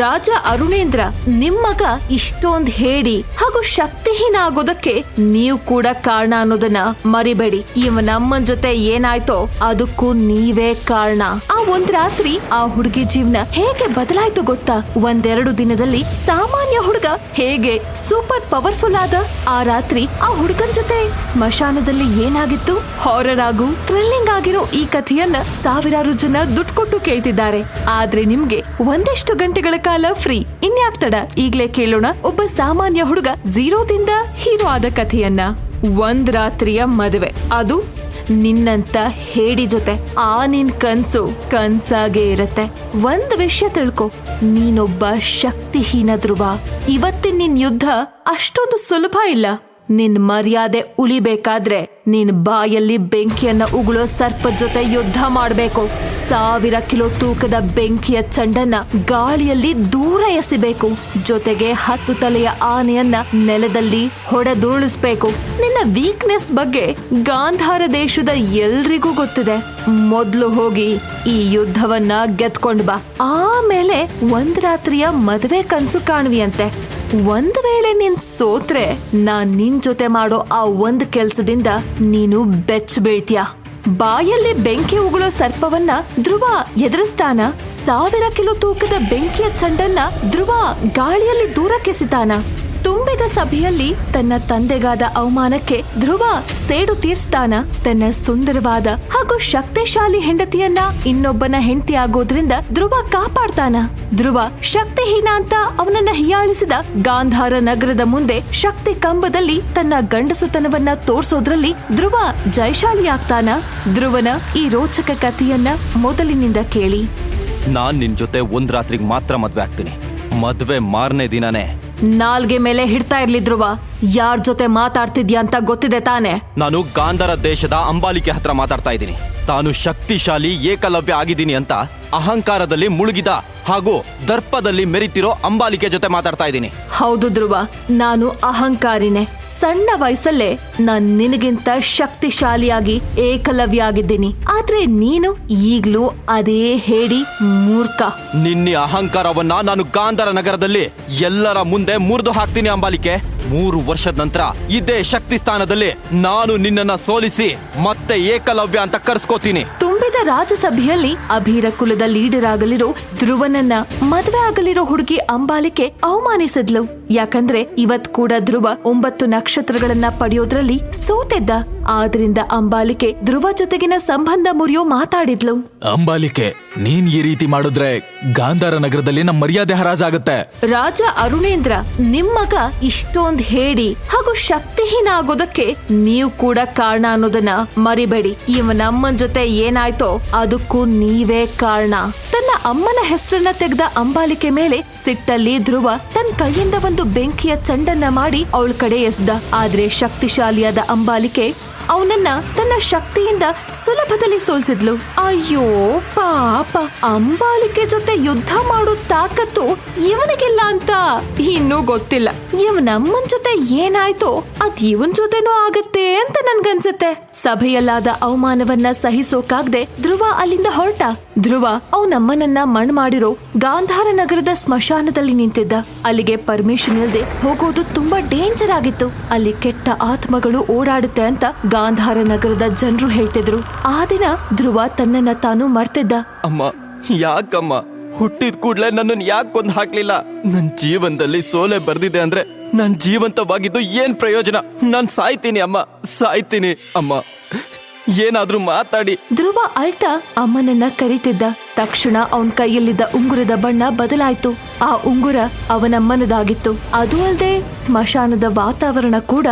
ರಾಜ ಅರುಣೇಂದ್ರ ನಿಮ್ಮಗ ಇಷ್ಟೊಂದ್ ಹೇಳಿ ಹಾಗೂ ಶಕ್ತಿಹೀನ ಆಗೋದಕ್ಕೆ ನೀವು ಕೂಡ ಕಾರಣ ಅನ್ನೋದನ್ನ ಮರಿಬೇಡಿ. ಇವ ನಮ್ಮನ್ ಜೊತೆ ಏನಾಯ್ತೋ ಅದಕ್ಕೂ ನೀವೇ ಕಾರಣ. ಆ ಒಂದ್ ರಾತ್ರಿ ಆ ಹುಡುಗಿ ಜೀವನ ಹೇಗೆ ಬದಲಾಯ್ತು ಗೊತ್ತಾ? ಒಂದೆರಡು ದಿನದಲ್ಲಿ ಸಾಮಾನ್ಯ ಹುಡುಗ ಹೇಗೆ ಸೂಪರ್ ಪವರ್ಫುಲ್ ಆದ ಆ ರಾತ್ರಿ ಆ ಹುಡುಗನ್ ಜೊತೆ ಸ್ಮಶಾನದಲ್ಲಿ ಏನಾಗಿತ್ತು? ಹಾರರ್ ಆಗು, ಥ್ರಿಲ್ಲಿಂಗ್ ಆಗಿರೋ ಈ ಕಥೆಯನ್ನ ಸಾವಿರಾರು ಜನ ದುಡ್ಡು ಕೊಟ್ಟು ಕೇಳ್ತಿದ್ದಾರೆ. ಆದ್ರೆ ನಿಮ್ಗೆ ಒಂದಿಷ್ಟು ಗಂಟೆಗಳ ಕಾಲ ಫ್ರೀ. ಇನ್ಯಾಕ್ ತಡ ಈಗ್ಲೇ ಕೇಳೋಣ. ಒಬ್ಬ ಸಾಮಾನ್ಯ ಹುಡುಗ ಝೀರೋದಿಂದ ಹೀರೋ ಆದ ಕಥೆಯನ್ನ. ಒಂದ್ ರಾತ್ರಿಯ ಮದುವೆ. ಅದು ನಿನ್ನಂತ ಹೇಡಿ ಜೊತೆ. ಆ ನಿನ್ ಕನ್ಸು ಕನ್ಸಾಗೆ ಇರತ್ತೆ. ಒಂದ್ ವಿಷಯ ತಿಳ್ಕೊ. ನೀನೊಬ್ಬ ಶಕ್ತಿಹೀನ ಧ್ರುವ. ಇವತ್ತಿನ ನಿನ್ ಯುದ್ಧ ಅಷ್ಟೊಂದು ಸುಲಭ ಇಲ್ಲ. ನಿನ್ ಮರ್ಯಾದೆ ಉಳಿಬೇಕಾದ್ರೆ ನಿನ್ ಬಾಯಲ್ಲಿ ಬೆಂಕಿಯನ್ನ ಉಗುಳೋ ಸರ್ಪ ಜೊತೆ ಯುದ್ಧ ಮಾಡಬೇಕು. ಸಾವಿರ ಕಿಲೋ ತೂಕದ ಬೆಂಕಿಯ ಚಂಡನ್ನ ಗಾಳಿಯಲ್ಲಿ ದೂರ ಎಸಿಬೇಕು. ಜೊತೆಗೆ ಹತ್ತು ತಲೆಯ ಆನೆಯನ್ನ ನೆಲದಲ್ಲಿ ಹೊಡೆದುರುಳಿಸ್ಬೇಕು. ನಿನ್ನ ವೀಕ್ನೆಸ್ ಬಗ್ಗೆ ಗಾಂಧಾರ ದೇಶದ ಎಲ್ರಿಗೂ ಗೊತ್ತಿದೆ. ಮೊದ್ಲು ಹೋಗಿ ಈ ಯುದ್ಧವನ್ನ ಗೆದ್ಕೊಂಡ್ ಬಾ. ಆಮೇಲೆ ಒಂದ್ ರಾತ್ರಿಯ ಮದುವೆ ಕನ್ಸು ಕಾಣುವಿಯಂತೆ. ಒಂದ್ ವೇಳೆ ನಿನ್ ಸೋತ್ರೆ, ನಾನ್ ನಿನ್ ಜೊತೆ ಮಾಡೋ ಆ ಒಂದ್ ಕೆಲ್ಸದಿಂದ ನೀನು ಬೆಚ್ಚ ಬೀಳ್ತೀಯ. ಬಾಯಲ್ಲಿ ಬೆಂಕಿ ಉಗುಳೋ ಸರ್ಪವನ್ನ ಧ್ರುವ ಎದುರಿಸ್ತಾನ. ಸಾವಿರ ಕಿಲೋ ತೂಕದ ಬೆಂಕಿಯ ಚಂಡನ್ನ ಧ್ರುವ ಗಾಳಿಯಲ್ಲಿ ದೂರಕ್ಕೆಸಿತಾನ ತುಂಬಿದ ಸಭೆಯಲ್ಲಿ ತನ್ನ ತಂದೆಗಾದ ಅವಮಾನಕ್ಕೆ ಧ್ರುವ ಸೇಡು ತೀರ್ಸ್ತಾನ ತನ್ನ ಸುಂದರವಾದ ಹಾಗೂ ಶಕ್ತಿಶಾಲಿ ಹೆಂಡತಿಯನ್ನ ಇನ್ನೊಬ್ಬನ ಹೆಂಡತಿ ಆಗೋದ್ರಿಂದ ಧ್ರುವ ಕಾಪಾಡ್ತಾನ. ಧ್ರುವ ಶಕ್ತಿಹೀನ ಅಂತ ಅವನನ್ನ ಹೀಯಾಳಿಸಿದ ಗಾಂಧಾರ ನಗರದ ಮುಂದೆ ಶಕ್ತಿ ಕಂಬದಲ್ಲಿ ತನ್ನ ಗಂಡಸುತನವನ್ನ ತೋರ್ಸೋದ್ರಲ್ಲಿ ಧ್ರುವ ಜೈಶಾಲಿ ಆಗ್ತಾನ ಧ್ರುವನ ಈ ರೋಚಕ ಕಥೆಯನ್ನ ಮೊದಲಿನಿಂದ ಕೇಳಿ. ನಾನ್ ನಿನ್ ಜೊತೆ ಒಂದ್ ರಾತ್ರಿಗೆ ಮಾತ್ರ ಮದ್ವೆ ಆಗ್ತೀನಿ. ಮದ್ವೆ ಮಾರನೇ ದಿನನೇ ನಾಲ್ಗೆ ಮೇಲೆ ಹಿಡ್ತಾ ಇರ್ಲಿ ಧ್ರುವ. ಯಾರ್ ಜೊತೆ ಮಾತಾಡ್ತಿದ್ಯಾ ಅಂತ ಗೊತ್ತಿದೆ ತಾನೆ? ನಾನು ಗಾಂಧರ ದೇಶದ ಅಂಬಾಲಿಕೆ ಹತ್ರ ಮಾತಾಡ್ತಾ ಇದ್ದೀನಿ. ತಾನು ಶಕ್ತಿಶಾಲಿ ಏಕಲವ್ಯ ಆಗಿದ್ದೀನಿ ಅಂತ ಅಹಂಕಾರದಲ್ಲಿ ಮುಳುಗಿದ ಹಾಗೂ ದರ್ಪದಲ್ಲಿ ಮೆರಿತಿರೋ ಅಂಬಾಲಿಕೆ ಜೊತೆ ಮಾತಾಡ್ತಾ ಇದ್ದೀನಿ. ಹೌದು ಧ್ರುವ ನಾನು ಅಹಂಕಾರಿನೇ. ಸಣ್ಣ ವಯಸ್ಸಲ್ಲೇ ನಾನ್ ನಿನಗಿಂತ ಶಕ್ತಿಶಾಲಿಯಾಗಿ ಏಕಲವ್ಯ ಆಗಿದ್ದೀನಿ. ಆದ್ರೆ ನೀನು ಈಗ್ಲೂ ಅದೇ ಹೇಳಿ ಮೂರ್ಖ. ನಿನ್ನ ಅಹಂಕಾರವನ್ನ ನಾನು ಗಾಂಧರ ನಗರದಲ್ಲಿ ಎಲ್ಲರ ಮುಂದೆ ಮುರಿದು ಹಾಕ್ತೀನಿ ಅಂಬಾಲಿಕೆ. ಮೂರು ವರ್ಷದ ನಂತರ ಇದೇ ಶಕ್ತಿ ಸ್ಥಾನದಲ್ಲಿ ನಾನು ನಿನ್ನನ್ನ ಸೋಲಿಸಿ ಮತ್ತೆ ಏಕಲವ್ಯ ಅಂತ ಕರ್ಸ್ಕೋತೀನಿ. ತುಂಬಿದ ರಾಜಸಭೆಯಲ್ಲಿ ಅಭೀರ ಕುಲದ ಲೀಡರ್ ಆಗಲಿರೋ ಧ್ರುವನನ್ನ ಮದುವೆ ಆಗಲಿರೋ ಹುಡುಗಿ ಅಂಬಾಲಿಕೆ ಅವಮಾನಿಸಿದ್ಲು. ಯಾಕಂದ್ರೆ ಇವತ್ ಕೂಡ ಧ್ರುವ ಒಂಬತ್ತು ನಕ್ಷತ್ರಗಳನ್ನ ಪಡೆಯೋದ್ರಲ್ಲಿ ಸೋತಿದ್ದ. ಆದ್ರಿಂದ ಅಂಬಾಲಿಕೆ ಧ್ರುವ ಜೊತೆಗಿನ ಸಂಬಂಧ ಮುರಿಯೋ ಮಾತಾಡಿದ್ಲು. ಅಂಬಾಲಿಕೆ ನೀನ್ ಈ ರೀತಿ ಮಾಡಿದ್ರೆ ಗಾಂಧಾರ ನಗರದಲ್ಲಿ ನಮ್ಮ ಮರ್ಯಾದೆ ಹರಾಜಾಗುತ್ತೆ. ರಾಜ ಅರುಣೇಂದ್ರ ನಿಮ್ಮಗ ಇಷ್ಟೊಂದ್ ಹೇಳಿ ಹಾಗೂ ಶಕ್ತಿಹೀನ ಆಗೋದಕ್ಕೆ ನೀವು ಕೂಡ ಕಾರಣ ಅನ್ನೋದನ್ನ ಮರಿಬೇಡಿ. ಇವ ನಮ್ಮನ್ ಜೊತೆ ಏನಾಯ್ತೋ ಅದಕ್ಕೂ ನೀವೇ ಕಾರಣ. ತನ್ನ ಅಮ್ಮನ ಹೆಸರನ್ನ ತೆಗೆದ ಅಂಬಾಲಿಕೆ ಮೇಲೆ ಸಿಟ್ಟಲ್ಲಿ ಧ್ರುವ ತನ್ನ ಕೈಯಿಂದ ಒಂದು ಬೆಂಕಿಯ ಚಂಡನ್ನ ಮಾಡಿ ಅವಳ ಕಡೆ ಎಸ್ದ. ಆದ್ರೆ ಶಕ್ತಿಶಾಲಿಯಾದ ಅಂಬಾಲಿಕೆ ಅವನನ್ನ ತನ್ನ ಶಕ್ತಿಯಿಂದ ಸುಲಭದಲ್ಲಿ ಸೋಲಿಸಿದ್ಲು. ಅಯ್ಯೋ, ಪಾಪ. ಅಂಬಾಲಿಕೆ ಜೊತೆ ಯುದ್ಧ ಮಾಡೋ ತಾಕತ್ತು ಇವನಿಗಿಲ್ಲ ಅಂತ ಇನ್ನೂ ಗೊತ್ತಿಲ್ಲ. ಇವನಮ್ಮನ್ ಜೊತೆ ಏನಾಯ್ತೋ ಅದ್ ಇವನ್ ಜೊತೆನೂ ಆಗತ್ತೆ ಅಂತ ನನ್ಗನ್ಸುತ್ತೆ. ಸಭೆಯಲ್ಲಾದ ಅವಮಾನವನ್ನ ಸಹಿಸೋಕಾಗ್ದೆ ಧ್ರುವ ಅಲ್ಲಿಂದ ಹೊರಟ. ಧ್ರುವ ಅವನಮ್ಮನನ್ನ ಮಣ್ ಮಾಡಿರೋ ಗಾಂಧಾರ ನಗರದ ಸ್ಮಶಾನದಲ್ಲಿ ನಿಂತಿದ್ದ. ಅಲ್ಲಿಗೆ ಪರ್ಮಿಷನ್ ಇಲ್ದೆ ಹೋಗೋದು ತುಂಬಾ ಡೇಂಜರ್ ಆಗಿತ್ತು. ಅಲ್ಲಿ ಕೆಟ್ಟ ಆತ್ಮಗಳು ಓಡಾಡುತ್ತೆ ಅಂತ ಗಾಂಧಾರ ನಗರದ ಜನರು ಹೇಳ್ತಿದ್ರು. ಆ ದಿನ ಧ್ರುವ ತನ್ನನ್ನ ತಾನು ಮರ್ತಿದ್ದ. ಅಮ್ಮ, ಯಾಕಮ್ಮ? ಹುಟ್ಟಿದ ಕೂಡ್ಲೆ ನನ್ನನ್ನು ಯಾಕೆ ಕೊಂದು ಹಾಕ್ಲಿಲ್ಲ? ನನ್ ಜೀವನದಲ್ಲಿ ಸೋಲೆ ಬರ್ದಿದೆ ಅಂದ್ರೆ ನನ್ ಜೀವಂತವಾಗಿದ್ದು ಏನ್ ಪ್ರಯೋಜನ? ನಾನ್ ಸಾಯ್ತೀನಿ ಅಮ್ಮ ಸಾಯ್ತೀನಿ ಅಮ್ಮ. ಏನಾದ್ರೂ ಮಾತಾಡಿ. ಧ್ರುವ ಅಳ್ತಾ ಅಮ್ಮನನ್ನ ಕರೀತಿದ್ದ. ತಕ್ಷಣ ಅವನ್ ಕೈಯಲ್ಲಿದ್ದ ಉಂಗುರದ ಬಣ್ಣ ಬದಲಾಯ್ತು. ಆ ಉಂಗುರ ಅವನಮ್ಮನದಾಗಿತ್ತು. ಅದು ಅಲ್ಲದೆ ಸ್ಮಶಾನದ ವಾತಾವರಣ ಕೂಡ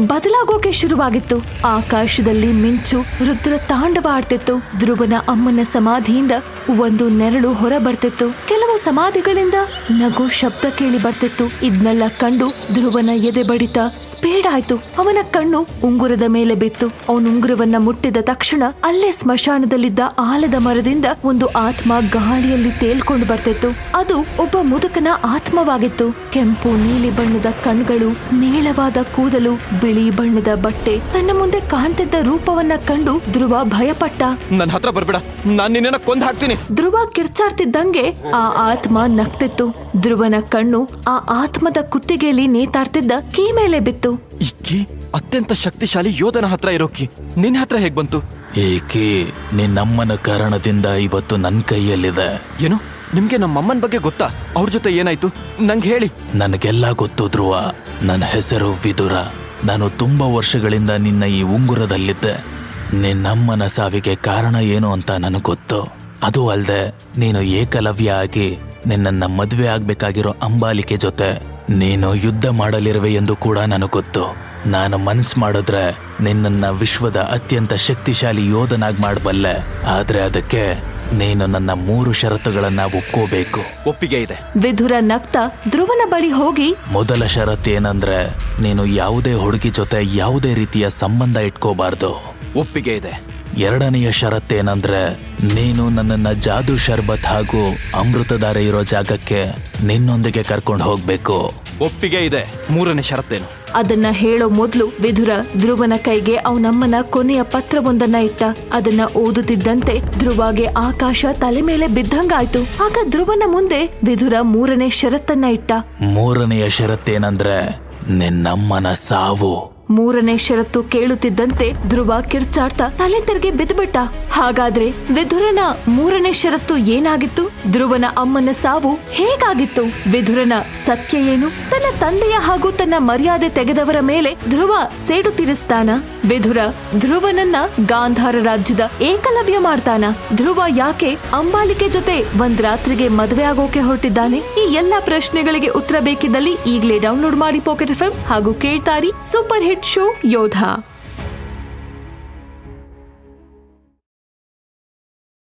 ಬದಲಾಗೋಕೆ ಶುರುವಾಗಿತ್ತು. ಆಕಾಶದಲ್ಲಿ ಮಿಂಚು ರುದ್ರ ತಾಂಡವ ಆಡ್ತಿತ್ತು. ಧ್ರುವನ ಅಮ್ಮನ ಸಮಾಧಿಯಿಂದ ಒಂದು ನೆರಳು ಹೊರ ಬರ್ತಿತ್ತು ಕೆಲವು ಸಮಾಧಿಗಳಿಂದ ನಗು ಶಬ್ದ ಕೇಳಿ ಬರ್ತಿತ್ತು. ಇದನ್ನೆಲ್ಲ ಕಂಡು ಧ್ರುವನ ಎದೆ ಬಡಿತ ಸ್ಪೀಡ್ ಆಯ್ತು. ಅವನ ಕಣ್ಣು ಉಂಗುರದ ಮೇಲೆ ಬಿತ್ತು. ಅವನ ಉಂಗುರವನ್ನ ಮುಟ್ಟಿದ ತಕ್ಷಣ ಅಲ್ಲೇ ಸ್ಮಶಾನದಲ್ಲಿದ್ದ ಆಲದ ಮರದಿಂದ ಒಂದು ಆತ್ಮ ಗಾಳಿಯಲ್ಲಿ ತೇಲ್ಕೊಂಡು ಬರ್ತಿತ್ತು. ಅದು ಒಬ್ಬ ಮುದುಕನ ಆತ್ಮವಾಗಿತ್ತು. ಕೆಂಪು ನೀಲಿ ಬಣ್ಣದ ಕಣ್ಗಳು ನೀಳವಾದ ಕೂದಲು ಬಿಳಿ ಬಣ್ಣದ ಬಟ್ಟೆ ತನ್ನ ಮುಂದೆ ಕಾಣ್ತಿದ್ದ ರೂಪವನ್ನ ಕಂಡು ಧ್ರುವ ಭಯಪಟ್ಟ. ನನ್ನ ಹತ್ರ ಬರ್ಬೇಡ. ನಾನ್ ನಿನ್ನ ಕೊಂದ್ ಹಾಕ್ತೀನಿ. ಧ್ರುವ ಕಿರ್ಚಾಡ್ತಿದ್ದಂಗೆ ಆ ಆತ್ಮ ನಗ್ತಿತ್ತು. ಧ್ರುವನ ಕಣ್ಣು ಆ ಆತ್ಮದ ಕುತ್ತಿಗೆಯಲ್ಲಿ ನೇತಾಡ್ತಿದ್ದ ಕೀ ಮೇಲೆ ಬಿತ್ತು. ಇಕ್ಕಿ ಅತ್ಯಂತ ಶಕ್ತಿಶಾಲಿ ಯೋಧನ ಹತ್ರ ಇರೋಕ್ಕಿ ನಿನ್ನ ಹತ್ರ ಹೇಗ್ ಬಂತು? ಏಕೆ ನಿನ್ನಮ್ಮನ ಕಾರಣದಿಂದ ಇವತ್ತು ನನ್ನ ಕೈಯಲ್ಲಿದೆ. ಏನು? ನಿಮ್ಗೆ ನಮ್ಮಮ್ಮನ ಬಗ್ಗೆ ಗೊತ್ತಾ? ಅವ್ರ ಜೊತೆ ಏನಾಯ್ತು? ನಂಗೆ ಹೇಳಿ. ನನಗೆಲ್ಲ ಗೊತ್ತು ಧ್ರುವ. ನನ್ನ ಹೆಸರು ವಿದುರ. ನಾನು ತುಂಬ ವರ್ಷಗಳಿಂದ ನಿನ್ನ ಈ ಉಂಗುರದಲ್ಲಿದ್ದೆ. ನಿನ್ನಮ್ಮನ ಸಾವಿಗೆ ಕಾರಣ ಏನು ಅಂತ ನನಗೆ ಗೊತ್ತು. ಅದು ಅಲ್ಲದೆ ನೀನು ಏಕಲವ್ಯ ಆಗಿ ನಿನ್ನನ್ನು ಮದುವೆ ಆಗ್ಬೇಕಾಗಿರೋ ಅಂಬಾಲಿಕೆ ಜೊತೆ ನೀನು ಯುದ್ಧ ಮಾಡಲಿರುವೆ ಎಂದು ಕೂಡ ನನಗೆ ಗೊತ್ತು. ನಾನು ಮನಸ್ಸು ಮಾಡಿದ್ರೆ ನಿನ್ನನ್ನು ವಿಶ್ವದ ಅತ್ಯಂತ ಶಕ್ತಿಶಾಲಿ ಯೋಧನಾಗಿ ಮಾಡಬಲ್ಲೆ. ಆದರೆ ಅದಕ್ಕೆ ನೀನು ನನ್ನ ಮೂರು ಷರತ್ತುಗಳನ್ನ ಒಪ್ಕೋಬೇಕು. ಒಪ್ಪಿಗೆ ಇದೆ. ವಿಧುರ ನಗ್ತಾ ಧ್ರುವನ ಬಳಿ ಹೋಗಿ ಮೊದಲ ಷರತ್ತು ಏನಂದ್ರೆ ನೀನು ಯಾವುದೇ ಹುಡುಗಿ ಜೊತೆ ಯಾವುದೇ ರೀತಿಯ ಸಂಬಂಧ ಇಟ್ಕೋಬಾರ್ದು. ಒಪ್ಪಿಗೆ ಇದೆ. ಎರಡನೆಯ ಷರತ್ತೇನಂದ್ರೆ ನೀನು ನನ್ನನ್ನ ಜಾದು ಶರ್ಬತ್ ಹಾಗೂ ಅಮೃತಧಾರೆ ಇರೋ ಜಾಗಕ್ಕೆ ನಿನ್ನೊಂದಿಗೆ ಕರ್ಕೊಂಡು ಹೋಗ್ಬೇಕು. ಒಪ್ಪಿಗೆ ಇದೆ. ಮೂರನೇ ಷರತ್ತೇನು? ಅದನ್ನ ಹೇಳೋ ಮೊದ್ಲು ವಿಧುರ ಧ್ರುವನ ಕೈಗೆ ಅವನಮ್ಮನ ಕೊನೆಯ ಪತ್ರವೊಂದನ್ನ ಇಟ್ಟ. ಅದನ್ನ ಓದುತ್ತಿದ್ದಂತೆ ಧ್ರುವಗೆ ಆಕಾಶ ತಲೆ ಮೇಲೆ ಬಿದ್ದಂಗಾಯ್ತು. ಆಗ ಧ್ರುವನ ಮುಂದೆ ವಿಧುರ ಮೂರನೇ ಷರತ್ತನ್ನ ಇಟ್ಟ. ಮೂರನೆಯ ಷರತ್ತೇನಂದ್ರೆ ನಿನ್ನಮ್ಮನ ಸಾವು. ಮೂರನೇ ಷರತ್ತು ಕೇಳುತ್ತಿದ್ದಂತೆ ಧ್ರುವ ಕಿರ್ಚಾಡ್ತಾ ತಲೆ ತೆರೆಗೆ ಬಿದ್ದುಬಿಟ್ಟ. ಹಾಗಾದ್ರೆ ವಿಧುರನ ಮೂರನೇ ಷರತ್ತು ಏನಾಗಿತ್ತು? ಧ್ರುವನ ಅಮ್ಮನ ಸಾವು ಹೇಗಾಗಿತ್ತು? ವಿಧುರನ ಸತ್ಯ ಏನು? ತನ್ನ ತಂದೆಯ ಹಾಗೂ ತನ್ನ ಮರ್ಯಾದೆ ತೆಗೆದವರ ಮೇಲೆ ಧ್ರುವ ಸೇಡು ತೀರಿಸ್ತಾನ? ವಿಧುರ ಧ್ರುವನನ್ನ ಗಾಂಧಾರ ರಾಜ್ಯದ ಏಕಲವ್ಯ ಮಾಡ್ತಾನ? ಧ್ರುವ ಯಾಕೆ ಅಂಬಾಲಿಕೆ ಜೊತೆ ಒಂದ್ ರಾತ್ರಿಗೆ ಮದುವೆ ಆಗೋಕೆ ಹೊರಟಿದ್ದಾನೆ? ಈ ಎಲ್ಲಾ ಪ್ರಶ್ನೆಗಳಿಗೆ ಉತ್ತರ ಬೇಕಿದ್ದಲ್ಲಿ ಈಗಲೇ ಡೌನ್ಲೋಡ್ ಮಾಡಿ ಪಾಕೆಟ್ ಎಫ್ ಹಾಗೂ ಕೇಳ್ತಾರಿ ಸೂಪರ್ ಹಿಟ್ છો યોધા